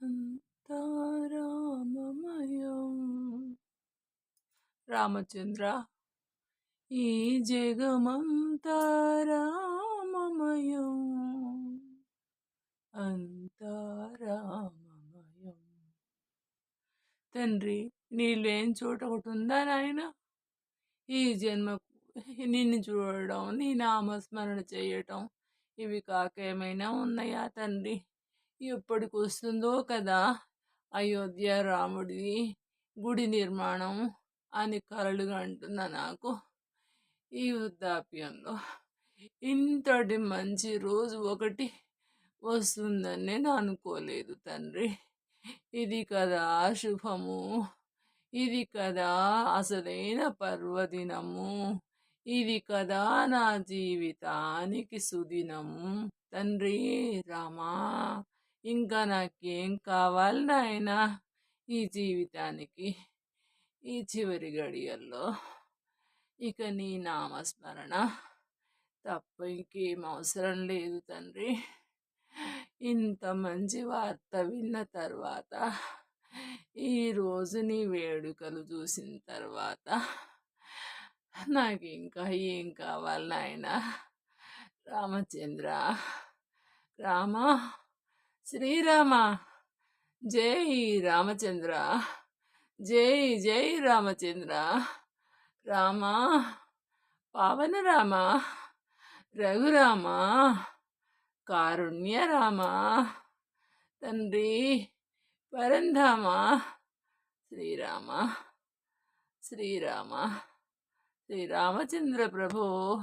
అంతారామమయం. రామచంద్ర ఈ జగమంతా రామమయం తండ్రి నీళ్ళు ఏం చోట ఒకటి ఉందా నాయన? ఈ జన్మకు నిన్ను చూడడం నీ నామస్మరణ చేయటం ఇవి కాక ఏమైనా ఉన్నాయా తండ్రి? ఎప్పటికి వస్తుందో కదా అయోధ్య రాముడిది గుడి నిర్మాణం అని కలలుగా అంటున్న నాకు ఈ వృద్ధాప్యంలో. ఇంతటి మంచి రోజు ఒకటి వస్తుందని నేను అనుకోలేదు తండ్రి. ఇది కదా శుభము. ఇది కదా అసలైన పర్వదినము. ఇది కదా నా జీవితానికి సుదినము. తండ్రి రామా. ఇంకా నాకేం కావాలి నాయనా ఈ జీవితానికి? ఈ చివరి గడియల్లో ఇక నీ నామస్మరణ తప్ప ఇంకేం అవసరం లేదు తండ్రి. ఇంత మంచి వార్త విన్న తర్వాత ఈరోజు నీ వేడుకలు చూసిన తర్వాత నాకు ఇంకా ఏం కావాలి నాయన? రామచంద్ర రామ? శ్రీరామ. జై రామచంద్ర. జై జై రామచంద్ర. రామ. పావన రామ. రఘురామ. కారుణ్య రామ. తండ్రి పరంధామ శ్రీరామ. శ్రీరామ. శ్రీరామచంద్ర ప్రభు.